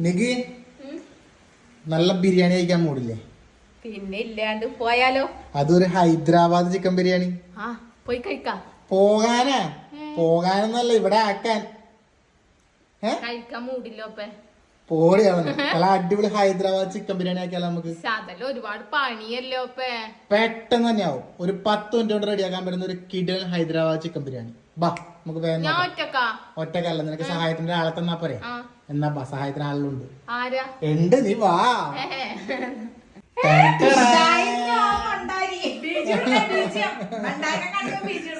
നികി നല്ല ബിരിയാണി കഴിക്കാൻ മൂടില്ലേ? പിന്നെ ഇല്ലാണ്ട് പോയാലോ? അതൊരു ഹൈദരാബാദ് ചിക്കൻ ബിരിയാണി. ആ പോയി കഴിക്കാം. പോകാനാ? പോകാനൊന്നല്ല ഇവിടെ ആക്കാൻ. കഴിക്കാൻ മൂടില്ലോ നല്ല അടിപൊളി ഹൈദരാബാദ് ചിക്കൻ ബിരിയാണി ആക്കിയാലോ നമുക്ക്? ഒരുപാട് പണിയല്ലോ പെട്ടെന്ന് തന്നെയാവും ഒരു പത്ത് മിനിറ്റ് കൊണ്ട് റെഡിയാക്കാൻ പറ്റുന്ന ഒരു കിടൽ ഹൈദരാബാദ് ചിക്കൻ ബിരിയാണി. ബാ നമുക്ക് വേഗം നോക്കാം. ഒറ്റക്കല്ല നിനക്ക് സഹായത്തിന്റെ ആളെ തന്നാ പോരെ. എന്നാ സഹായത്തിന് ആളുണ്ട് ഉണ്ട് നീ വാ.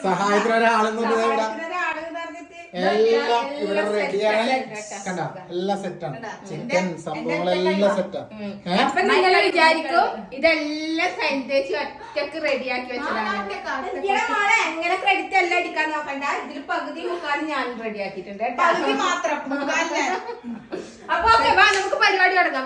സഹായത്തിന് ഒരാളെന്നുണ്ട് ഇവിടെ എല്ലാം ഇവിടെ റെഡിയാണ് കണ്ട? എല്ലാം സെറ്റാണ് ചിക്കൻ സംഭവങ്ങളെല്ലാം സെറ്റാണ് ഏഹ് അപ്പൊ നിങ്ങൾ വിചാരിക്കും ഇതെല്ലാം ഒറ്റയ്ക്ക് റെഡിയാക്കി വെച്ചതാണ്. എങ്ങനെ ക്രെഡിറ്റ് എല്ലാം അടിക്കാൻ നോക്കണ്ട? ഇതിൽ പകുതി മുക്കാലും ഞാൻ റെഡിയാക്കിയിട്ടുണ്ട് അപ്പൊ നമുക്ക് പരിപാടി തുടങ്ങാം.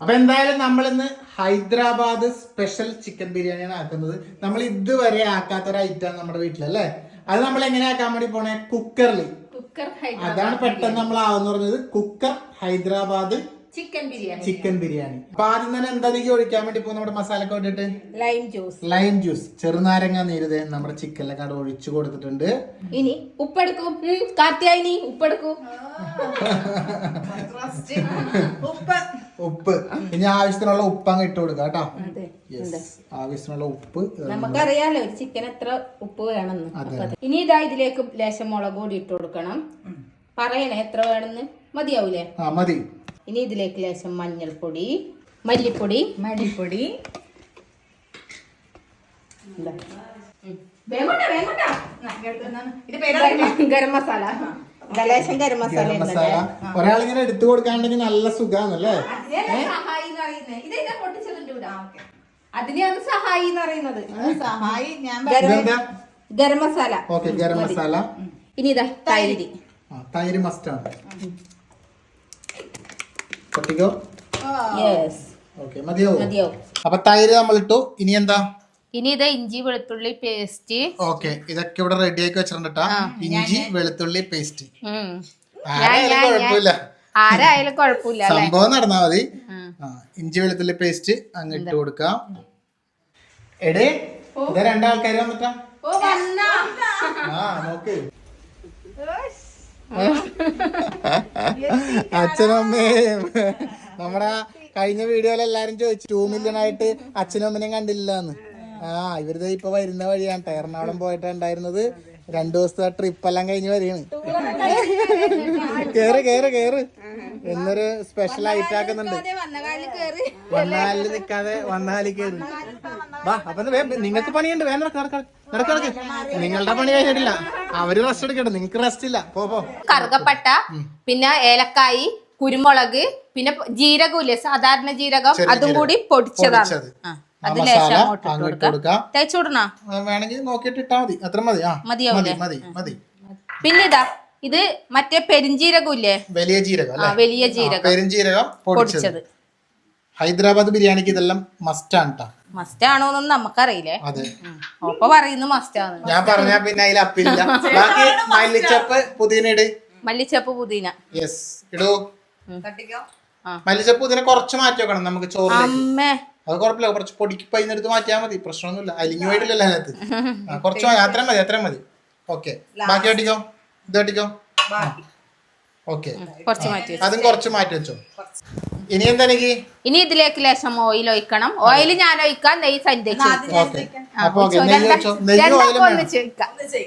അപ്പൊ എന്തായാലും നമ്മളിന്ന് ഹൈദരാബാദ് സ്പെഷ്യൽ ചിക്കൻ ബിരിയാണിയാണ് ആക്കുന്നത്. നമ്മൾ ഇതുവരെ ആക്കാത്തൊരു ഐറ്റം നമ്മുടെ വീട്ടിലല്ലേ? അത് നമ്മൾ എങ്ങനെ ആക്കാൻ വേണ്ടി പോണേ? കുക്കറിൽ കുക്കർ അതാണ് പെട്ടെന്ന് നമ്മൾ ആവെന്ന് പറഞ്ഞത്. Cooker Hyderabad chicken biryani chicken biryani അപ്പൊ ആദ്യം തന്നെ എന്താ നീ ഒഴിക്കാൻ വേണ്ടി പോകും നമ്മുടെ മസാലക്ക് വേണ്ടിട്ട് ലൈം ജ്യൂസ് ലൈം ജ്യൂസ് ചെറുനാരങ്ങ നീരുത് ദേ നമ്മുടെ ചിക്കനിലൊക്കെ അവിടെ ഒഴിച്ചു കൊടുത്തിട്ടുണ്ട്. ഇനി ഉപ്പെടുക്കും. കാർത്തിയായി ഉപ്പെടുക്കും. ഉപ്പ്. ഉപ്പ്. ഇനി ആവശ്യത്തിനുള്ള ഉപ്പ് അങ്ങ് ഇട്ട് കൊടുക്കുക കേട്ടോ. അതെ യെസ് ആവശ്യത്തിനുള്ള ഉപ്പ് നമുക്കറിയാലോ ചിക്കൻ എത്ര ഉപ്പ് വേണമെന്ന്. ഇനി ഇതാ ഇതിലേക്ക് ലേശം മുളക് പൊടി ഇട്ട് കൊടുക്കണം. പറയണേ എത്ര വേണമെന്ന്? മതിയാവൂലേ? ആ മതി. ഇനി ഇതിലേക്ക് ലേശം മഞ്ഞൾപ്പൊടി മല്ലിപ്പൊടി. മല്ലിപ്പൊടി. ഗരം- മസാല. ഗരം മസാല ഒരാളിങ്ങനെ എടുത്തു കൊടുക്കാണ്ടെങ്കിൽ നല്ല കൂടെ. അതിനെയാണ് സഹായി എന്ന് പറയുന്നത്. സഹായി. ഞാൻ ഗരം ഗരം മസാല. ഓക്കെ ഗരം മസാല. ഇനി ഇതാ തൈര്. തൈര് മസ്റ്റാണ്. പൊട്ടിക്കോ ഓക്കെ മതിയോ മതിയാവും? അപ്പൊ തൈര് നമ്മൾ ഇട്ടു ഇനി എന്താ? ഇനി ഇത് ഇഞ്ചി വെളുത്തുള്ളി പേസ്റ്റ്. ഓക്കെ ഇതൊക്കെ ഇവിടെ റെഡി ആക്കി വെച്ചിട്ടുണ്ട് ഇഞ്ചി വെളുത്തുള്ളി പേസ്റ്റ്. ആരായാലും കുഴപ്പമില്ല. ആരായാലും കുഴപ്പമില്ല സംഭവം നടന്നാ മതി. ഇഞ്ചി വെളുത്തുള്ളി പേസ്റ്റ് അങ്ങ് ഇട്ട് കൊടുക്കാം. എടേ ഇതാ രണ്ടാൾക്കാര് വന്നിട്ടാ. ഓ വന്നാ. ആ നോക്ക്. അച്ഛനും അമ്മയും നമ്മുടെ കഴിഞ്ഞ വീഡിയോയിൽ എല്ലാരും ചോദിച്ചു ടൂ മില്യൺ ആയിട്ട് അച്ഛനും അമ്മനെയും കണ്ടില്ലാന്ന്. ആ ഇവരിത് ഇപ്പൊ വരുന്ന വഴിയാണ്. എറണാകുളം പോയിട്ടാ ഉണ്ടായിരുന്നത്. രണ്ടു ദിവസത്തെ ട്രിപ്പ് എല്ലാം കഴിഞ്ഞ് വരികയാണ്. കേറ് കേറ് കേറ്. എന്നൊരു സ്പെഷ്യൽ ഐറ്റം ആക്കുന്നുണ്ട്. വന്ന കാലിൽ കേറി. വന്നാലിൽ നിക്കാതെ വന്നാലിൽ കേറി. വാ അപ്പൊ നിങ്ങൾക്ക് പണിയുണ്ട്. വേണ്ട നടക്ക് നടക്ക് നടക്ക് നടക്ക്. നിങ്ങളുടെ പണി കഴിഞ്ഞിട്ടില്ല. അവർ റെസ്റ്റ് എടുക്കട്ടെ. നിങ്ങക്ക് റെസ്റ്റ് ഇല്ല. പോ പോ. കറുകപ്പട്ട പിന്നെ ഏലക്കായി കുരുമുളക് പിന്നെ ജീരകമില്ലേ? സാധാരണ ജീരകം. അതും കൂടി പൊടിച്ചതാണ്. മസാല അങ്ങോട്ട് കൊടുക്കാം. തേച്ചുവിടണോ വേണമെങ്കിൽ നോക്കിയിട്ട് ഇട്ടാ മതി. അത്ര മതി. ആ മതി മതി മതി. പിന്നെ ഇതാ ഇത് മറ്റേ പെരിഞ്ജീരകം ഇല്ലേ വലിയ ജീരകം ആ വലിയ ജീരകം. പെരുംജീരകം പൊടിച്ചത്. ഹൈദരാബാദ് ബിരിയാണിക്ക് ഇതെല്ലാം മസ്റ്റാണ് ആണ് മസ്റ്റ് ആണോ ആണോന്നൊന്നും നമുക്കറിയില്ലേ. ഒപ്പ പറയുന്നു മസ്റ്റ് ആണ്. ഞാൻ പറഞ്ഞ പിന്നെ അതിൽ അപ്പില്ല. ബാക്കി മല്ലിച്ചപ്പ് പുതിന ഇട്. മല്ലിച്ചപ്പ് പുതിന. യെസ് ഇടൂ. മല്ലിച്ചപ്പ് പുതിന കുറച്ച് മാറ്റി വെക്കണം നമുക്ക് ചോറ് അമ്മേ. അത് കുഴപ്പമില്ല. കുറച്ച് പൊടിക്ക് പൈന്നെടുത്ത് മാറ്റിയാൽ മതി. പ്രശ്നമൊന്നുമില്ല. അലിഞ്ഞു പോയിട്ടില്ലല്ലോ അതിനകത്ത്. കുറച്ച് മതി. അത്രയും മതി അത്രയും മതി. ഓക്കെ ബാക്കി കട്ടിക്കോ ഇത് കട്ടിക്കോ ഓക്കെ കുറച്ച് മാറ്റി വെച്ചു. അതും കുറച്ച് മാറ്റി വെച്ചോ. ഇനി എന്താണെങ്കിൽ ഇനി ഇതിലേക്ക് ലേശം ഓയിൽ ഒഴിക്കണം. ഓയിൽ ഞാൻ ഒഴിക്കാം. നെയ്യ് സഞ്ചരിച്ചു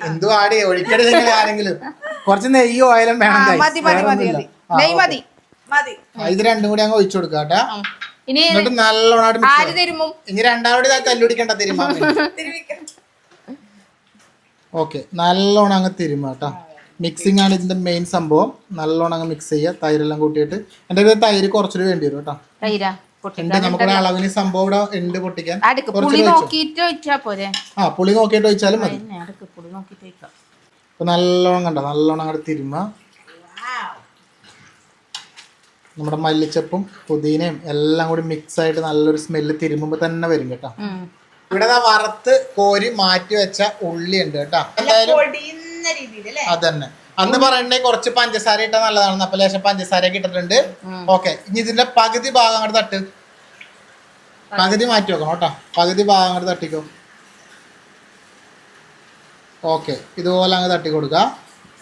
എന്തു ആടി? ഒഴിക്കരുത് നിങ്ങൾ ആരെങ്കിലും. കുറച്ച് നെയ്യ് ഓയിലും വേണം. മതി മതി വേറെ മതി മതി. നെയ്യ് മതി. മതി ഇത് രണ്ടും കൂടി അങ്ങ് ഒഴിച്ചു കൊടുക്കാം കേട്ടാ. ഇനി ആര് ഇനി രണ്ടാമത് ഇതാ തിരുമാ ഓക്കെ നല്ലോണം അങ്ങ് തിരുമ കേട്ടോ. മിക്സിംഗ് ആണ് ഇതിന്റെ മെയിൻ സംഭവം. നല്ലോണം അങ്ങ് മിക്സ് ചെയ്യുക. തൈരെല്ലാം കൂട്ടിയിട്ട്. എന്റെ കയ്യിൽ തൈര് കുറച്ചൊരു വേണ്ടി വരും കേട്ടോ. ഉണ്ട് നമുക്കൊരു അളവിന് സംഭവം ഇവിടെ ഉണ്ട് പൊട്ടിക്കാൻ. പുളി നോക്കിയിട്ട് ആ പുളി നോക്കിയിട്ട് ഒഴിച്ചാലും മതി. നല്ലോണം കണ്ടോ? നല്ലോണം അങ്ങോട്ട് തിരുമ നമ്മുടെ മല്ലിച്ചപ്പും പുതിനയും എല്ലാം കൂടി മിക്സ് ആയിട്ട് നല്ലൊരു സ്മെല്ല് തിരുമ്പുമ്പോ തന്നെ വരും കേട്ടോ. ഇവിടെ വറുത്ത് കോരി മാറ്റി വെച്ച ഉള്ളി ഉണ്ട് കേട്ടോ. എന്തായാലും അതന്നെ. അന്ന് പറയണ്ടേ കുറച്ച് പഞ്ചസാര ഇട്ടാ നല്ലതാണെന്ന്. അപ്പൊ ലേശം പഞ്ചസാര കിട്ടിട്ടുണ്ട് ഇട്ടിട്ടുണ്ട്. ഓക്കെ. ഇനി ഇതിന്റെ പകുതി ഭാഗം അങ്ങോട്ട് തട്ട്. പകുതി മാറ്റി വെക്കണം കേട്ടോ. പകുതി ഭാഗം അങ്ങോട്ട് തട്ടിക്കോ. ഓക്കെ. ഇതുപോലെ അങ്ങ് തട്ടി കൊടുക്കുക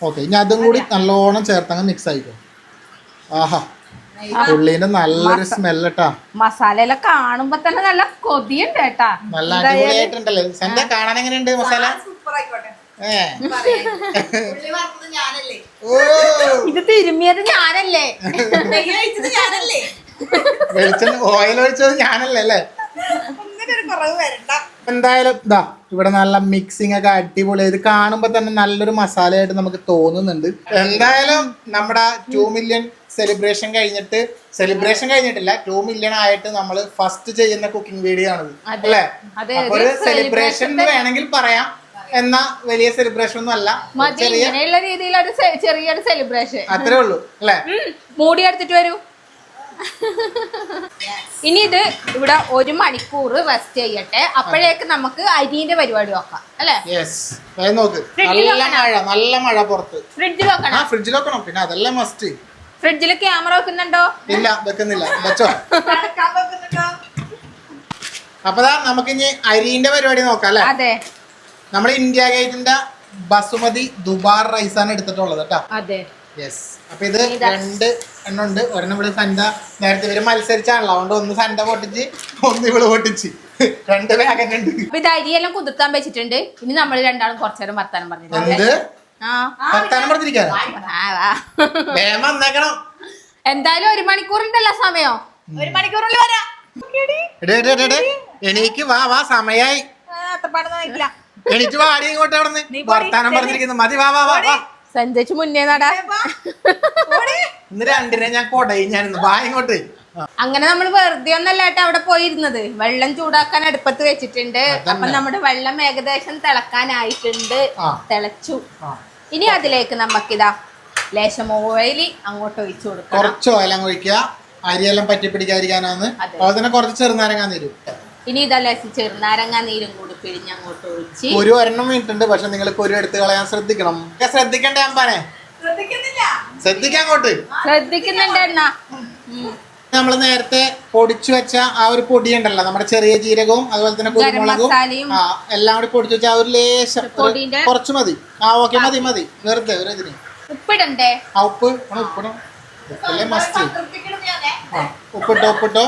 ഓക്കെ. ഇനി അതും കൂടി നല്ലോണം ചേർത്ത് ചേർത്തങ്ങ് മിക്സ് ആയിക്കോ. ആഹാ. ഉള്ളീന്റെ നല്ലൊരു സ്മെല്ല് കേട്ടാ മസാലയെല്ലാം കാണുമ്പോ തന്നെ നല്ല കൊതിയുണ്ട് കേട്ടാ. നല്ല അടിപൊളിയായിട്ടുണ്ടല്ലോ. സെന്റെ കാണാൻ എങ്ങനെയുണ്ട് മസാല? ഇത് തിരുമിയത് ഞാനല്ലേ. വെളിച്ചെണ്ണ ഓയിൽ ഒഴിച്ചത് ഞാനല്ലേ അല്ലേ? ഒന്നിനും കുറവ് വരണ്ട. എന്തായാലും ഇതാ ഇവിടെ നല്ല മിക്സിംഗ് ഒക്കെ അടിപൊളി. ഇത് കാണുമ്പോ തന്നെ നല്ലൊരു മസാലയായിട്ട് നമുക്ക് തോന്നുന്നുണ്ട്. എന്തായാലും നമ്മുടെ ടു മില്യൺ സെലിബ്രേഷൻ കഴിഞ്ഞിട്ട് സെലിബ്രേഷൻ കഴിഞ്ഞിട്ടില്ല. ടു മില്യൺ ആയിട്ട് നമ്മൾ ഫസ്റ്റ് ചെയ്യുന്ന കുക്കിംഗ് വീഡിയോ ആണ്. അല്ലേ? അപ്പൊ ഒരു സെലിബ്രേഷൻ വേണമെങ്കിൽ പറയാം. എന്ന വലിയ സെലിബ്രേഷൻ ഒന്നും അല്ല. ചെറിയ ഇങ്ങനെയുള്ള രീതിയിൽ ഒരു ചെറിയൊരു സെലിബ്രേഷൻ അത്രേ ഉള്ളൂ. അല്ലേ? മൂടി എടുത്തിട്ട് വരൂ. ഇനി ഇത് ഇവിടെ ഒരു മണിക്കൂർ റെസ്റ്റ് ചെയ്യട്ടെ. അപ്പോഴേക്ക് നമുക്ക് അരിന്റെ പരിപാടി നോക്കാം. അല്ലേ? നോക്ക്. നല്ല മഴ നല്ല മഴ പുറത്ത്. ഫ്രിഡ്ജിൽ വെക്കണം? ഫ്രിഡ്ജിൽ വെക്കണം. പിന്നെ അതെല്ലാം മസ്റ്റ് ഫ്രിഡ്ജിൽ ക്യാമറ വെക്കുന്നുണ്ടോ? ഇല്ല വെക്കുന്നില്ല. വെച്ചോ. അപ്പൊ നമുക്ക് അപ്പതാ നമുക്കിനി അരിന്റെ പരിപാടി നോക്കാം അല്ലേ? അതെ. നമ്മൾ ഇന്ത്യ ഗേറ്റിന്റെ ബസുമതി ദുബാർ റൈസ് ആണ് എടുത്തിട്ടുള്ളത് കേട്ടോ. അതെ. യെസ് അപ്പൊ ഇത് രണ്ട് എണ്ണം ഉണ്ട്. ഒരെണ്ണം ഇവിടെ സണ്ട നേരത്തെ ഇവർ മത്സരിച്ചാണല്ലോ. അതുകൊണ്ട് ഒന്ന് സണ്ട പൊട്ടിച്ച് ഒന്ന് ഇവൾ പൊട്ടിച്ച്. രണ്ട് വേഗം ഉണ്ട്. ഇത് അരിയെല്ലാം കുതിർത്താൻ വെച്ചിട്ടുണ്ട്. ഇനി നമ്മൾ രണ്ടാളും കുറച്ചേരം വർത്താനം പറഞ്ഞിട്ടുണ്ട് എന്ത്? എന്തായാലും ഒരു മണിക്കൂറിന്റെ സമയോ. ഒരു മണിക്കൂറിൽ വരാം. എണീക്ക് വാ വാ സമയായി. എനിക്ക് വാടി ഇങ്ങോട്ട് അവിടെ വർത്താനം പറഞ്ഞിരിക്കുന്നു. മതി വാ വാ വാ സഞ്ചരിച്ച് മുന്നേ നടാ. ഇന്ന് രണ്ടിനെ ഞാൻ കൊടയും ഞാൻ വാ ഇങ്ങോട്ട്. ആ, അങ്ങനെ നമ്മൾ വെറുതെ ഒന്നല്ല കേട്ടോ അവിടെ പോയിരുന്നത്. വെള്ളം ചൂടാക്കാൻ അടുപ്പത്ത് വെച്ചിട്ടുണ്ട്. അപ്പൊ നമ്മുടെ വെള്ളം ഏകദേശം തിളക്കാനായിട്ടുണ്ട്. തിളച്ചു. ആ. ഇനി അതിലേക്ക് നമുക്കിതാ ലേശം ഓയിൽ അങ്ങോട്ട് ഒഴിച്ചു കൊടുക്കാം കുറച്ച് ഓയിൽ അങ്ങ് ഒഴിക്കുക. അരിയെല്ലാം പറ്റി പിടിക്കാതിരിക്കാനാന്ന് അതെ. അതുപോലെ തന്നെ കുറച്ച് ചെറുനാരങ്ങ നീരും ഇനി ഇതാ ലേശം ചെറുനാരങ്ങ നീരും കൂടി പിഴിഞ്ഞ് അങ്ങോട്ട് ഒഴിച്ച്. ഒരു ഒരെണ്ണം വീണിട്ടുണ്ട് പക്ഷെ നിങ്ങൾ ഒരു എടുത്ത് കളയാൻ ശ്രദ്ധിക്കണം. ശ്രദ്ധിക്കണ്ടേ അമ്പാനെ? ശ്രദ്ധിക്കുന്നില്ല. ശ്രദ്ധിക്കാൻ അങ്ങോട്ട്. ശ്രദ്ധിക്കുന്നുണ്ട് എണ്ണ നമ്മൾ നേരത്തെ പൊടിച്ചു വെച്ച ആ ഒരു പൊടി ഉണ്ടല്ലോ നമ്മുടെ ചെറിയ ജീരകവും അതുപോലെ തന്നെ കുരുമുളകും ആ എല്ലാം കൂടി പൊടിച്ചു വെച്ച ആ ഒരു ലേശം കുറച്ച് മതി. ആ ഓക്കെ മതി മതി. വെറുതെ ഒരു ഇതിന്. ഉപ്പിടണ്ടേ? ആ ഉപ്പ് ഉപ്പിടും ഉപ്പല്ലേ മസ്റ്റ് ഉപ്പിട്ടോ ഉപ്പിട്ടോ.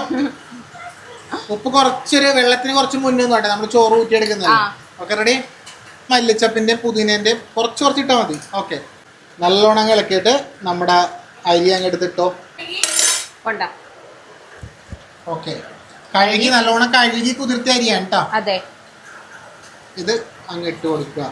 ഉപ്പ് കുറച്ചൊരു വെള്ളത്തിന് കുറച്ച് മുന്നേ നോട്ടെ നമ്മൾ ചോറ് ഊറ്റിയെടുക്കുന്നത്. ഓക്കെ റെഡി മല്ലിച്ചപ്പിന്റെ പുതിനേന്റെ കുറച്ച് കുറച്ച് ഇട്ടാൽ മതി. ഓക്കെ നല്ലോണം ഇളക്കിയിട്ട് നമ്മുടെ അരി അങ്ങ് എടുത്തിട്ടോ? കൊണ്ട. ഓക്കെ. കഴുകി നല്ലോണം കഴുകി കുതിർത്തി അരിയാണ് കേട്ടോ അതെ. ഇത് അങ്ങ് ഇട്ട് കൊടുക്കുക.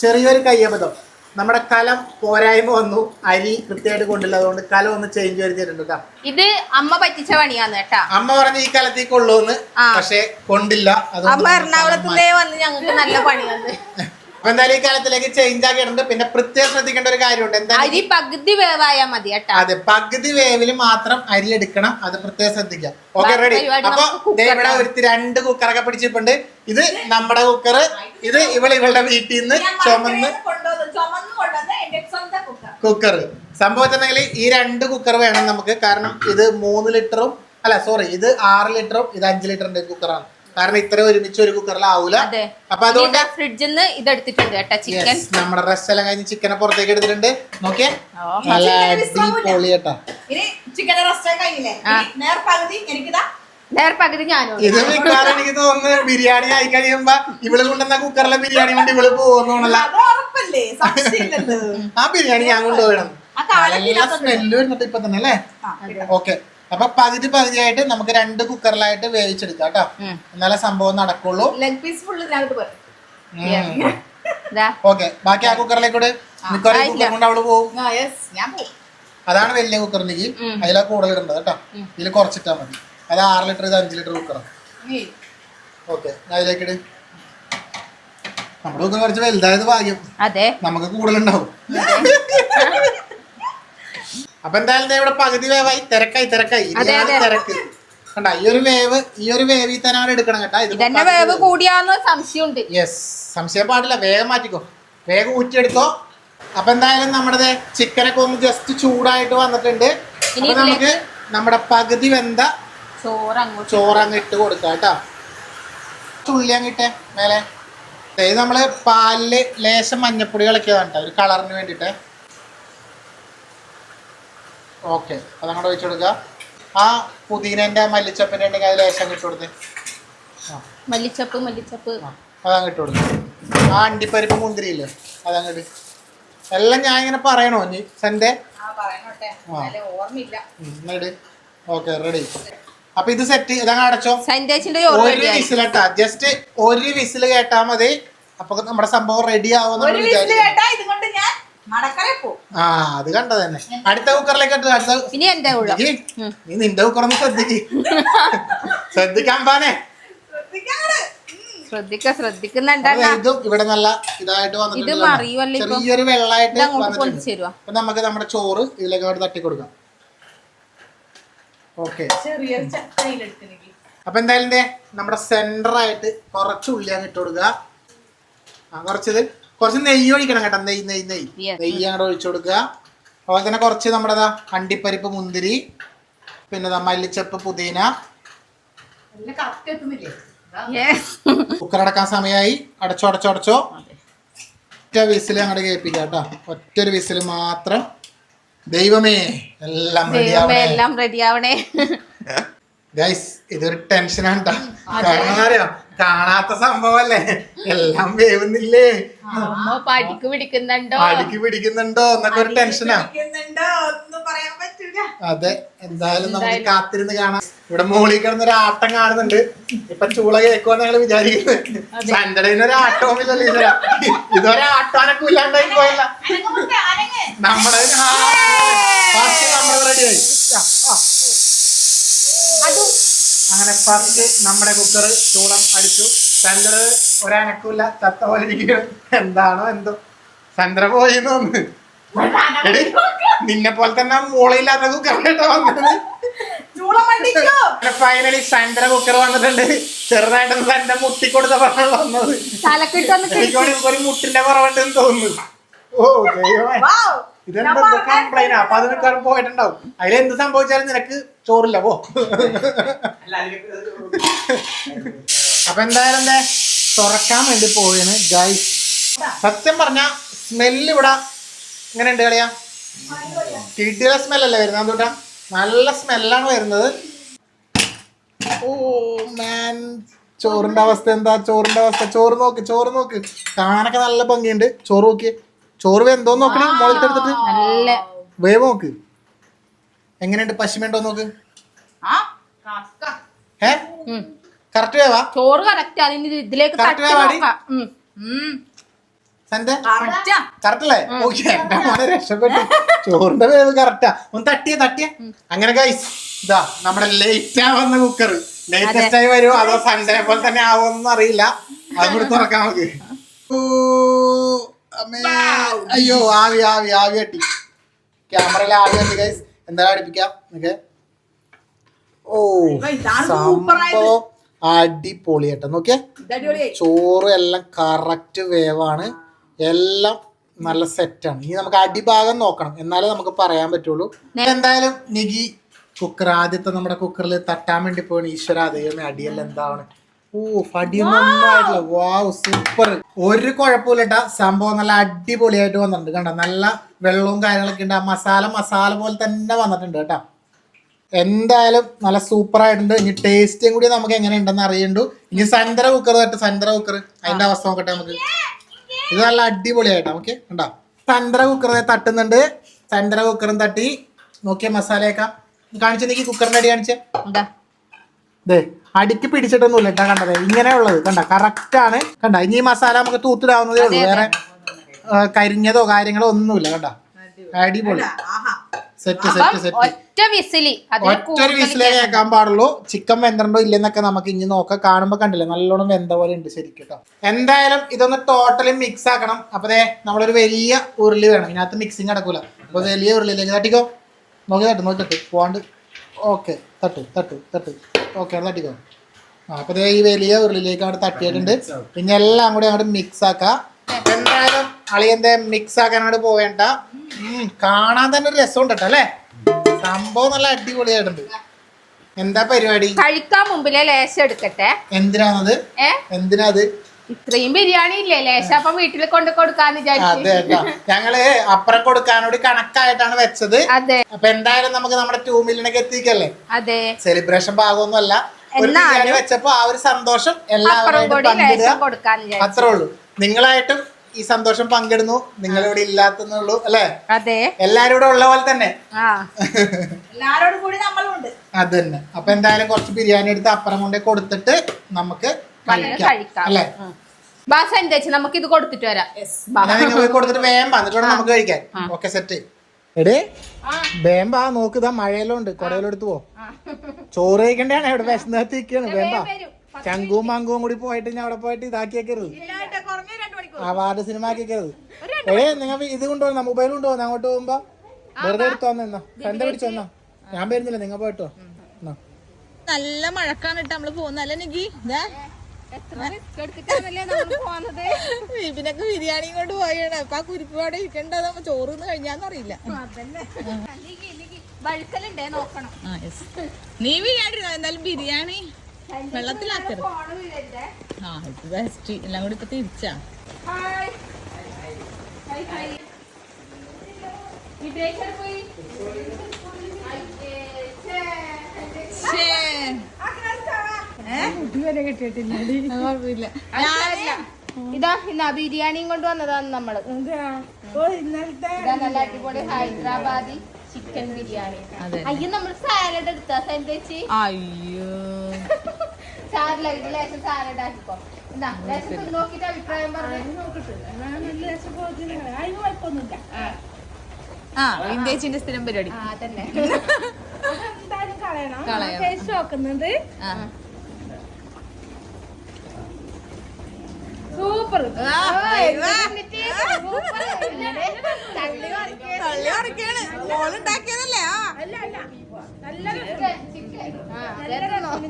ചെറിയൊരു കയ്യബദ്ധം. നമ്മുടെ കലം പോരായ്മ വന്നു. അരി കൃത്യമായിട്ട് കൊണ്ടില്ല അതുകൊണ്ട് കലം ഒന്ന് ചേഞ്ച് വരുത്തിയിട്ടുണ്ട് കേട്ടോ ഇത് അമ്മ പറ്റിച്ച പണിയാന്ന് കേട്ടാ. അമ്മ പറഞ്ഞ ഈ കലത്തിൽ കൊള്ളൂന്ന് പക്ഷെ കൊണ്ടില്ല. അമ്മ എറണാകുളത്തുനിന്നേ വന്ന് ഞങ്ങൾക്ക് നല്ല പണി തന്ന് അപ്പൊ എന്തായാലും ഈ കാലത്തിലേക്ക് ചേഞ്ച് ആക്കിയിട്ടുണ്ട്. പിന്നെ പ്രത്യേകം ശ്രദ്ധിക്കേണ്ട ഒരു കാര്യമുണ്ട്. എന്തായാലും അരി പകുതി വേവായാ മതി കേട്ടാ. അതെ പകുതി വേവിൽ മാത്രം അരി എടുക്കണം. അത് പ്രത്യേകം ശ്രദ്ധിക്കാം. ഓക്കെ റെഡി പരിപാടി അപ്പൊ നമുക്ക് ദേ ഇവിടെ. ഒരുത്തി രണ്ട് കുക്കറൊക്കെ പിടിച്ചിട്ടുണ്ട്. ഇത് നമ്മുടെ കുക്കർ ഇത് ഇവൾ ഇവളുടെ വീട്ടിൽ നിന്ന് ചുമന്ന് കൊണ്ടുവന്ന് ചുമന്ന് കൊണ്ടുവന്ന് എന്റെ സ്വന്തം കുക്കർ. കുക്കർ. സംഭവത്തിനെങ്കിൽ ഈ രണ്ട് കുക്കർ വേണം നമുക്ക്. കാരണം ഇത് മൂന്ന് ലിറ്ററും അല്ല സോറി ഇത് ആറ് ലിറ്ററും ഇത് അഞ്ച് ലിറ്ററിന്റെ കുക്കറാണ്. കാരണം ഇത്ര ഒരുമിച്ച് ഒരു കുക്കറിലാവൂല അതെ. അപ്പൊ അതുകൊണ്ട് ഫ്രിഡ്ജിൽ നിന്ന് ഇതെടുത്തിട്ടുണ്ട് കേട്ടോ ചിക്കൻ നമ്മുടെ റസ് എല്ലാം കഴിഞ്ഞ് ചിക്കനെ പുറത്തേക്ക് എടുത്തിട്ടുണ്ട്. നോക്കിയേ? നല്ല അടിപൊളി കേട്ടോ. ഇനി ചിക്കൻ റെസ്റ്റ് കഴിഞ്ഞില്ലേ നേർ പകുതി എനിക്കിതാ. നേർ പകുതി ഞാനും ഇത് മിക്കവാറും എനിക്ക് തോന്നുന്നു ബിരിയാണി ആയി കഴിയുമ്പോ ഇവൾ കൊണ്ടുവന്ന കുക്കറിലെ ബിരിയാണി കൊണ്ട് ഇവൾ പോകുന്നോണല്ല ആ ബിരിയാണി ഞാൻ കൊണ്ടുപോകണം. സ്മെല്ല് വരുന്നുണ്ട് ഇപ്പൊ തന്നെ അല്ലേ? ഓക്കെ അപ്പൊ പകുതി പകുതിയായിട്ട് നമുക്ക് രണ്ട് കുക്കറിലായിട്ട് വേവിച്ചെടുക്കാം കേട്ടോ. എന്നാലേ സംഭവം നടക്കുള്ളൂ. ലെഗ് പീസ് ഫുള്ള് ഓക്കെ ബാക്കി ആ കുക്കറിലേക്ക് മിക്കവാറും ഈ കുക്കർ കൊണ്ട് അവൾ പോകും. അതാണ് വലിയ കുക്കറിനെങ്കിൽ അതില കൂടുതൽ ഇടേണ്ടത് കേട്ടോ. ഇതിൽ കുറച്ചിട്ടാ മതി. അത് ആറ് ലിറ്റർ ഇത് അഞ്ച് ലിറ്റർ കുക്കറാണ് നീ. ഓക്കെ അതിലേക്ക് ഇട്. നമ്മുടെ കുക്കർ കുറച്ച് വലുതായത് ഭാഗ്യം. അതെ. നമുക്ക് കൂടുതലുണ്ടാവും. അപ്പൊ എന്തായാലും ഇവിടെ പകുതി വേവായി. തിരക്കായി തിരക്കായി. തിരക്ക്. കണ്ട ഈ ഒരു വേവ് ഈ ഒരു വേവിൽ തന്നെ എടുക്കണം കേട്ടാ. ഇതന്നെ വേവ് കൂടിയാന്ന് സംശയമുണ്ട്. യെസ് സംശയം പാടില്ല. വേഗം മാറ്റിക്കോ. വേഗം ഊറ്റിയെടുത്തോ. അപ്പൊ എന്തായാലും നമ്മുടെ ചിക്കനൊക്കെ ഒന്ന് ജസ്റ്റ് ചൂടായിട്ട് വന്നിട്ടുണ്ട്. അപ്പൊ നമുക്ക് നമ്മുടെ പകുതി വെന്ത ചോറ് അങ്ങോട്ട് ചോറ് അങ്ങ് ഇട്ട് കൊടുക്കാം കേട്ടോ. ചുള്ളി അങ്ങിട്ടെ മേലെ. ഇത് നമ്മൾ പാലിൽ ലേശം മഞ്ഞപ്പൊടി കളിക്കാതാണ് കേട്ടോ. ഒരു കളറിന് വേണ്ടിയിട്ട്. ഓക്കെ അതങ്ങോട്ട് ഒഴിച്ചു കൊടുക്കുക ആ പുതിനേന്റെ മല്ലിച്ചപ്പിന്റെ ഉണ്ടെങ്കിൽ അത് ലേശം ഇട്ട് കൊടുത്തേ. മല്ലിച്ചപ്പ് മല്ലിച്ചപ്പ്. അതങ്ങ് ഇട്ട് കൊടുക്കുക ആ അണ്ടിപ്പരിപ്പ് മുന്തിരിയില്ലേ അതങ്ങോട്ട് എല്ലാം ഞാൻ ഇങ്ങനെ പറയണോ ഇനി? എന്നിട്ട് ഓക്കെ റെഡി. അപ്പൊ ഇത് സെറ്റ് ഇതങ്ങ് അടച്ചോ. ഒരു വിസിലട്ടാ. ജസ്റ്റ് ഒരു വിസിൽ കേട്ടാ മതി. അപ്പൊ നമ്മുടെ സംഭവം റെഡി ആവുമെന്ന് ഒരു ആ അത് കണ്ടത് തന്നെ അടുത്ത കുക്കറിലേക്ക് അടുത്ത ഇനി എന്റെ ഉള്ള? നീ നിന്റെ കുക്കറൊന്ന് ശ്രദ്ധിക്ക്. ശ്രദ്ധിക്കാൻ പാനെ. ശ്രദ്ധിക്ക ശ്രദ്ധിക്കുന്നുണ്ടാ ഇതും ഇവിടെ നല്ല ഇതായിട്ട് വന്നിട്ടുണ്ട്. ചെറിയൊരു വെള്ളമായിട്ട് വന്നിട്ടുണ്ട്. നമുക്ക് നമ്മുടെ ചോറ് ഇതിലേക്ക് അവിടെ തട്ടി കൊടുക്കാം ഓക്കെ അപ്പൊ എന്തായാലും നമ്മുടെ സെന്റർ ആയിട്ട് കുറച്ച് ഉള്ളിയാണ് ഇട്ട് കൊടുക്കുക. ആ കുറച്ചത്. കുറച്ച് നെയ്യ് ഒഴിക്കണം കേട്ടോ. നെയ്യ് നെയ്യ് നെയ്യ്. Yes. നെയ്യ് അങ്ങോട്ട് ഒഴിച്ചു കൊടുക്കുക. അതുപോലെ തന്നെ കുറച്ച് നമ്മുടെ ദാ അണ്ടിപ്പരിപ്പ് മുന്തിരി പിന്നെ ദാ മല്ലിച്ചപ്പ് പുതിന. കുക്കറടക്കാൻ സമയമായി അടച്ചോ അടച്ചോ അടച്ചോ. ഒറ്റ വിസിൽ അങ്ങോട്ട് കേൾപ്പിക്കാം കേട്ടോ. ഒറ്റ ഒരു വിസിൽ മാത്രം. ദൈവമേ എല്ലാം ദൈവമേ റെഡിയാവണേ എല്ലാം റെഡി ആവണേ. ഗൈസ് ഇതൊരു ടെൻഷനാണ് ട്ടോ. കാരണം അറിയോ? കാണാത്ത സംഭവല്ലേ എല്ലാം വേവുന്നില്ലേ? അമ്മ പടിക്ക് പിടിക്കുന്നുണ്ടോ? അടിക്ക് പിടിക്കുന്നുണ്ടോ? എന്നൊക്കെ ഒരു ടെൻഷനാ അതെ എന്തായാലും നമുക്ക് കാത്തിരുന്ന് കാണാം. ഇവിടെ മോളിൽ കിടന്ന് ഒരു ആട്ടം കാണുന്നുണ്ട്. ഇപ്പൊ ചൂള കേൾക്കുമെന്ന് ഞങ്ങൾ വിചാരിക്കുന്നത് സൺഡേന് ഒരു ആട്ടവും ഇല്ലല്ലോ. ഇതൊരു ആട്ടാനൊക്കെ ഇല്ലാണ്ടായി പോയല്ല. നമ്മളെ നമ്മൾ അനങ്ങ്. അങ്ങനെ ഫസ്റ്റ് നമ്മുടെ കുക്കർ ചൂളം അടിച്ചു. സെന്റർ ഒരനക്കില്ല ചത്ത പോലെ ഇരിക്കുന്നു. എന്താണോ എന്തോ. സെന്റർ പോയി തോന്നുന്നു നിന്നെ പോലെ തന്നെ കുക്കർ കേട്ടോ വന്നത്. ഫൈനലി സെന്റർ കുക്കർ വന്നിട്ടുണ്ട്. ചെറുതായിട്ടൊന്ന് സെന്റർ മുട്ടി കൊടുത്ത വന്നത്. ഒരു മുട്ടിന്റെ കുറവുണ്ടെന്ന് തോന്നുന്നു. ഓ ദൈവമേ. വാവ് ഇതെന്താ കംപ്ലൈന്റ് അപ്പൊ അത് മിക്കവാറും പോയിട്ടുണ്ടാവും. അതിൽ എന്ത് സംഭവിച്ചാലും നിനക്ക് ചോറില്ല പോ. അപ്പൊ എന്തായാലും എന്തേ തുറക്കാൻ വേണ്ടി പോവുകയാണ് ഗൈസ് സത്യം പറഞ്ഞ സ്മെല്ല് ഇവിടെ ഇങ്ങനെ ഉണ്ട് കളിയാ കിട്ടിയ സ്മെല്ലല്ലേ വരുന്നത് എന്തുട്ടാ നല്ല സ്മെല്ലാണ് വരുന്നത്. ഓ മാൻ ചോറിന്റെ അവസ്ഥ എന്താ? ചോറിന്റെ അവസ്ഥ. ചോറ് നോക്ക് ചോറ് നോക്ക്. കാണൊക്കെ നല്ല ഭംഗിയുണ്ട്. ചോറ് നോക്കിയേ. ചോറ് എന്തോ നോക്കണേ മുകളിൽ എടുത്തിട്ട് നല്ല വേവ് നോക്ക്. എങ്ങനെയുണ്ട് പശുമുണ്ടോ നോക്ക്. ഏ. കറക്റ്റ് വേവാ? ചോറ് കറക്റ്റ് ഇതിലേക്ക് വേവാടി? കറക്റ്റാ. കറക്റ്റ് അല്ലേ ഓക്കെ എന്റെ മോനെ രക്ഷപ്പെട്ടു. ചോറിന്റെ വേവ് കറക്റ്റാ ഒന്ന് തട്ടിയേ തട്ടിയേ. അങ്ങനെ ഗൈസ് ഇതാ നമ്മുടെ ലേറ്റ് ആവുന്ന കുക്കർ ലേറ്റസ്റ്റ് ആയി വരുമോ അതോ സൺഡേ പോലെ തന്നെ ആവുമെന്ന് അറിയില്ല. അതും കൂടി തുറക്കാം നമുക്ക്. ഓ, അമ്മേ. അയ്യോ ആവി ആവി ആവി കട്ടി. ക്യാമറയിൽ ആവി കട്ടി ഗൈസ് എന്താ അടുപ്പിക്കാം നിനക്ക്? ഓ. സംഭവം അടിപൊളി കേട്ടോ. നോക്കിയേ. ചോറ് എല്ലാം കറക്റ്റ് വേവാണ്. എല്ലാം നല്ല സെറ്റാണ് ഇനി നമുക്ക് അടിഭാഗം നോക്കണം. എന്നാലേ നമുക്ക് പറയാൻ പറ്റുള്ളൂ. എന്തായാലും നികി കുക്കർ ആദ്യത്തെ നമ്മുടെ കുക്കറിൽ തട്ടാൻ വേണ്ടി പോകണം ഈശ്വര ദൈവമേ അടിയെല്ലാം എന്താണ്? ഓ ആയിട്ടില്ല വാവ് സൂപ്പർ ഒരു കുഴപ്പമില്ലട്ട സംഭവം നല്ല അടിപൊളിയായിട്ട് വന്നിട്ടുണ്ട് കണ്ട? നല്ല വെള്ളവും കാര്യങ്ങളൊക്കെ ഉണ്ട്. ആ മസാല മസാല പോലെ തന്നെ വന്നിട്ടുണ്ട് കേട്ടോ. എന്തായാലും നല്ല സൂപ്പർ ആയിട്ടുണ്ട്. ഇനി ടേസ്റ്റും കൂടി നമുക്ക് എങ്ങനെ ഉണ്ടെന്ന് അറിയണ്ടു. ഇനി സന്ദ്ര കുക്കർ തൊട്ട് സന്ദ്ര കുക്കർ അതിന്റെ അവസ്ഥ നോക്കട്ടെ നമുക്ക്. ഇത് നല്ല അടിപൊളിയായിട്ടാ. ഓക്കെ ഉണ്ടോ സന്ദ്ര കുക്കർ തട്ടുന്നുണ്ട്. സന്ദ്ര കുക്കറും തട്ടി. നോക്കിയ മസാലയൊക്കെ. കാണിച്ചു നീക്കി കുക്കറിന്റെ അടി കാണിച്ചേ? ദേ അടിക്ക് പിടിച്ചിട്ടൊന്നുമില്ല. കേട്ടാ കണ്ടത് ഇങ്ങനെയുള്ളത് കണ്ട? കറക്റ്റ് ആണ്. കണ്ട? ഇനി ഈ മസാല നമുക്ക് തൂത്തിടാവുന്നതേ ഉള്ളൂ. വേറെ കരിഞ്ഞതോ കാര്യങ്ങളോ ഒന്നുമില്ല. കണ്ട? അടിപൊളി. Set set set. ഒറ്റ വിസിലി. വിസിലേ കേൾക്കാൻ പാടുള്ളൂ. ചിക്കൻ വെന്തണ്ടോ ഇല്ലെന്നൊക്കെ നമുക്ക് ഇനി നോക്ക. കാണുമ്പോ കണ്ടില്ലേ? നല്ലോണം വെന്ത പോലെ ഉണ്ട് ശരിക്കും കേട്ടോ എന്തായാലും ഇതൊന്ന് ടോട്ടലി മിക്സ് ആക്കണം. അപ്പൊ ദേ നമ്മളൊരു വലിയ ഉരുളി വേണം. ഇതിനകത്ത് മിക്സിങ് നടക്കൂല. അപ്പൊ വലിയ ഉരുളിയിലേക്ക് തട്ടിക്കോ. നോക്കി തട്ടു നോക്കി തട്ടു. പോവാണ്ട്. ഓക്കെ തട്ടു തട്ടു തട്ടു. ഓക്കെ തട്ടിക്കോ ആ അപ്പൊ ദേ ഈ വലിയ ഉരുളിലേക്ക് അവിടെ തട്ടിയിട്ടുണ്ട്. പിന്നെ എല്ലാം കൂടി അങ്ങോട്ട് മിക്സ് ആക്കാം. എന്തായാലും അളിയന്റെ മിക്സ് ആക്കാനോട് പോവേണ്ട. കാണാൻ തന്നെ ഒരു രസമുണ്ട് കേട്ടോ അല്ലേ? സംഭവം നല്ല അടിപൊളിയായിട്ടുണ്ട്. എന്താ പരിപാടി? കഴിക്കാൻ മുമ്പിലെ ലേശം എടുക്കട്ടെ. എന്തിനാണത്? എന്തിനാ അത്? ഇത്രയും ബിരിയാണി ഇല്ലേ? ലേശം അപ്പം വീട്ടിൽ കൊണ്ട് കൊടുക്കാന്ന് വിചാരിച്ചു. കേട്ടോ ഞങ്ങൾ അപ്പുറം കൊടുക്കാനോട് കണക്കായിട്ടാണ് വെച്ചത്. അതെ. അപ്പൊ എന്തായാലും നമുക്ക് നമ്മുടെ ടൂ മില്ലിനൊക്കെ എത്തിക്കല്ലേ? അതെ. സെലിബ്രേഷൻ ഭാഗമൊന്നുമല്ല. ഒരു എന്നാലും ബിരിയാണി വെച്ചപ്പോ ആ ഒരു സന്തോഷം അപ്പുറം എല്ലാവരും കൂടി പങ്കിടുക. ലേശം കൊടുക്കാന്ന് വിചാരിച്ചു. അത്രേ ഉള്ളൂ. നിങ്ങളായിട്ടും ഈ സന്തോഷം പങ്കിടുന്നു. നിങ്ങളിവിടെ ഇവിടെ ഇല്ലാത്തുന്നുള്ളൂ അല്ലെ? അതെ. എല്ലാരും ഇവിടെ ഉള്ള പോലെ തന്നെ. ആ. എല്ലാരോടും കൂടി നമ്മളും ഉണ്ട്. അത് തന്നെ. അപ്പൊ എന്തായാലും കുറച്ച് ബിരിയാണി എടുത്ത് അപ്പുറം കൊണ്ടേ കൊടുത്തിട്ട് നമുക്ക് കഴിക്കാം. അല്ലെ? ബാസ എന്താ നമുക്ക് ഇത് കൊടുത്തിട്ട് വരാം. പോയി കൊടുത്തിട്ട് വേണം നമുക്ക് കഴിക്കാൻ. Okay set. എടേ വേം വാ നോക്കുതാ മഴയെല്ലാം ഉണ്ട്. കൊടയിലും എടുത്ത് പോ. ചോറ് കഴിക്കണ്ടാണ് ഇവിടെ വിശന്നത്തിരിക്കാണ് വേം വാ. വരും. ചങ്കുവും മങ്കുവും കൂടി പോയിട്ട് ഞാൻ അവിടെ പോയിട്ട് ഇതാക്കിയേക്കരുത്. Award cinema ആക്കിയേക്കരുത്. എടേ നിങ്ങൾ ഇത് കൊണ്ടുപോകുന്ന മൊബൈൽ കൊണ്ടുപോകുന്ന അങ്ങോട്ട് പോകുമ്പോ വെറുതെ എടുത്തു വന്നെന്നോ കണ്ട പിടിച്ചു വന്നോ? ഞാൻ വരുന്നില്ല. നിങ്ങൾ പോയിട്ടോ. നല്ല മഴക്കാണ് ഇട്ട് നമ്മൾ പോകുന്നല്ലേ നിക്കി? ബീബിനൊക്കെ ബിരിയാണി കൊണ്ട് പോയാണ്. അപ്പൊ ആ കുരിപ്പോടെ ഇരിക്കണ്ടത് ചോറ് കഴിഞ്ഞാന്നറിയില്ല നീ ബിരിയാണി? എന്തായാലും ബിരിയാണി വെള്ളത്തിലാക്കരുത്. ആ ഇത് ബെസ്റ്റ് എല്ലാം കൂടി ഇപ്പൊ തിരിച്ചാ? പോയി? ഇതാ ഇന്നാ ബിരിയാണിയും കൊണ്ട് വന്നതാണ് നമ്മൾ നല്ല അടിപൊളി ഹൈദരാബാദി ചിക്കൻ ബിരിയാണി. അയ്യോ നമ്മൾ സാലഡ് എടുത്താ? സെന്തേച്ചി അയ്യോ. സാലഡ് ലേശം സാലഡ് ആക്കിക്കോ. നോക്കിട്ട് അഭിപ്രായം പറഞ്ഞു. ആ. വിന്റേജിന്റെ സ്ഥിരം പരിപാടി. അതന്നെ. കളയണം. ആ. സൂപ്പർ. തള്ളി മറിക്കാണ് ഓളുണ്ടാക്കിയതല്ലേ ആ.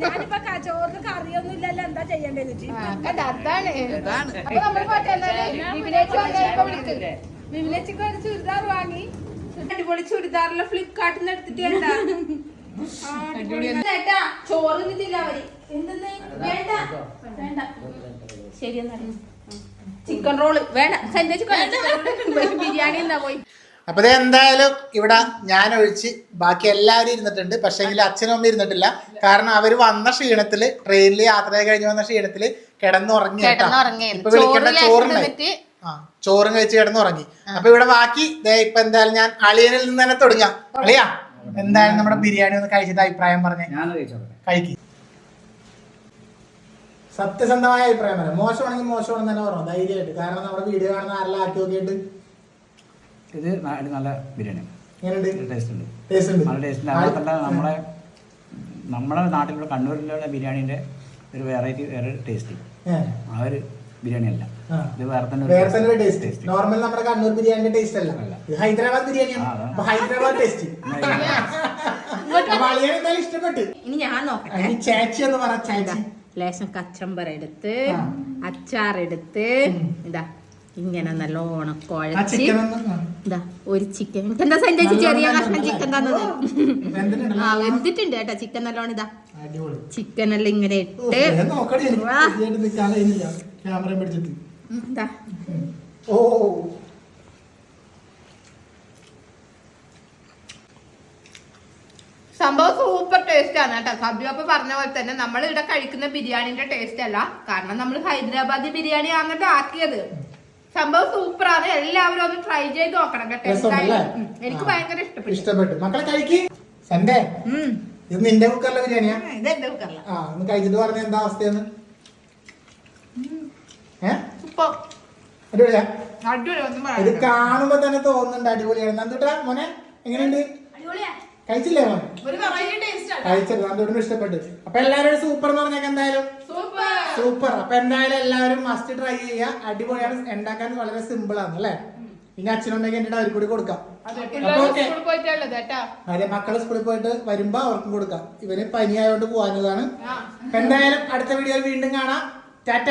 ഞാനിപ്പോ ചോറിന് കറിയൊന്നും ഇല്ലല്ലോ എന്താ ചെയ്യണ്ടേന്ന് വിവിനച്ചിക്ക് ഒരു ചുരിദാർ വാങ്ങി. അടിപൊളി ചുരിദാറിലെ ഫ്ലിപ്കാർട്ടിൽ നിന്ന് എടുത്തിട്ട് എന്താ ചോറ് തിന്നില്ല അവർ. എന്തെന്ന്? വേണ്ട. വേണ്ട. ശരി ചിക്കൻ റോൾ വേണ്ട ബിരിയാണി എന്നാ പോയി? അപ്പൊ എന്തായാലും ഇവിടെ ഞാൻ ഒഴിച്ച് ബാക്കി എല്ലാവരും ഇരുന്നിട്ടുണ്ട്. പക്ഷേങ്കിൽ അച്ഛനും അമ്മ ഇരുന്നിട്ടില്ല. കാരണം അവർ വന്ന ക്ഷീണത്തിൽ ട്രെയിനിൽ യാത്ര കഴിഞ്ഞ് വന്ന ക്ഷീണത്തിൽ കിടന്നുറങ്ങി. ഇപ്പൊ വിളിക്കേണ്ട ചോറിന് ആ ചോറും കഴിച്ച് കിടന്നുറങ്ങി. അപ്പൊ ഇവിടെ ബാക്കി ദേ ഇപ്പൊ എന്തായാലും ഞാൻ അളിയനിൽ നിന്ന് തന്നെ തുടങ്ങാം. അളിയാ എന്തായാലും നമ്മുടെ ബിരിയാണി ഒന്ന് കഴിച്ചിട്ട് അഭിപ്രായം പറഞ്ഞേ. കഴിക്ക്. സത്യസന്ധമായ അഭിപ്രായം പറയാം മോശമാണെങ്കിൽ മോശമാണെന്ന് തന്നെ പറഞ്ഞു ധൈര്യമായിട്ട്. കാരണം നമ്മുടെ വീഡിയോ കാണുന്ന ആരെല്ലാം ആക്കി നോക്കിയിട്ട്? ഇത് നല്ല ബിരിയാണി. ടേസ്റ്റ് ഉണ്ട്. ടേസ്റ്റ് ഉണ്ട്. അതുപോലെ നമ്മളെ നമ്മുടെ നാട്ടിലുള്ള കണ്ണൂരിലുള്ള ബിരിയാണിന്റെ ഒരു വെറൈറ്റി വേറെ ടേസ്റ്റ് ആ ഒരു ബിരിയാണി അല്ല. ഇത് വേറെ തന്നെ വേറെ തന്നെ ഒരു ടേസ്റ്റ് നോർമൽ നമ്മുടെ കണ്ണൂർ ബിരിയാണിന്റെ ടേസ്റ്റ് അല്ല. ഇത് ഹൈദരാബാദ് ബിരിയാണിയാണ്. ഹൈദരാബാദ് ടേസ്റ്റ് ഇഷ്ടപ്പെട്ട്. ഇനി ഞാൻ നോക്കട്ടെ. ഇനി ചേച്ചി എന്ന് പറഞ്ഞ ചേച്ചി. ലേശം കച്ചമ്പർ എടുത്ത് അച്ചാർ എടുത്ത് ഇതാ ഇങ്ങനെ നല്ല കുഴച്ച് ഇതാ ഒരു ചിക്കൻ എന്താ സഞ്ചരിച്ച് ചെറിയ കഷ്ണം ചിക്കൻ തന്നത്. ആ വെന്തിട്ടുണ്ട് കേട്ടോ ചിക്കൻ നല്ലോണം ഇതാ. ചിക്കൻ എല്ലാം ഇങ്ങനെ ഇട്ട് ക്യാമറ പിടിച്ചിട്ട് ഉം, ഇതാ ഓ സംഭവം സൂപ്പർ ടേസ്റ്റ് ആണ് കേട്ടോ. സബ്യപ്പ പറഞ്ഞ പോലെ തന്നെ നമ്മൾ ഇവിടെ കഴിക്കുന്ന ബിരിയാണിന്റെ ടേസ്റ്റ് അല്ല. കാരണം നമ്മൾ ഹൈദരാബാദി ബിരിയാണി ആണെന്നിട്ട് ആക്കിയത്. സംഭവം സൂപ്പർ ആണ്. എല്ലാവരും ഒന്ന് ട്രൈ ചെയ്ത് നോക്കണം കേട്ടോ. എനിക്ക് ഭയങ്കര ഇഷ്ടപ്പെട്ടു. ഇഷ്ടപ്പെട്ടു. മക്കളെ കഴിക്ക്. സൺഡേ ഇത് നിന്റെ കുക്കറിലെ ബിരിയാണിയാ? ഇതെന്റെ കുക്കറില. ആ ഒന്ന് കഴിച്ചിട്ട് പറഞ്ഞ എന്താ അവസ്ഥയെന്ന്? സൂപ്പർ അടിപൊളിയാ? അടിപൊളി ഒന്നും ഇത്. കാണുമ്പോ തന്നെ തോന്നുന്നുണ്ട് അടിപൊളിയാണ് എന്താ മോനെ എങ്ങനെയുണ്ട്? കഴിച്ചില്ലേ ആണ്. കഴിച്ചത് നന്ദുട്ടിന് ഇഷ്ടപ്പെട്ടു. അപ്പൊ എല്ലാവരും സൂപ്പർ എന്ന് പറഞ്ഞാൽ എന്തായാലും. സൂപ്പർ സൂപ്പർ അപ്പൊ എന്തായാലും എല്ലാവരും മസ്റ്റ് ട്രൈ ചെയ്യുക. അടിപൊളിയാണ്. ഉണ്ടാക്കാൻ വളരെ സിമ്പിൾ ആണ് അല്ലേ? ഇനി അച്ഛനും അമ്മയ്ക്ക് എന്റെ അവർ കൂടി കൊടുക്കാം. അതെ മക്കൾ സ്കൂളിൽ പോയിട്ട് വരുമ്പോ അവർക്കും കൊടുക്കാം. ഇവന് പനിയായോണ്ട് പോവാനുള്ളതാണ് പോകാഞ്ഞതാണ് എന്തായാലും അടുത്ത വീഡിയോയിൽ വീണ്ടും കാണാം. ടാറ്റ.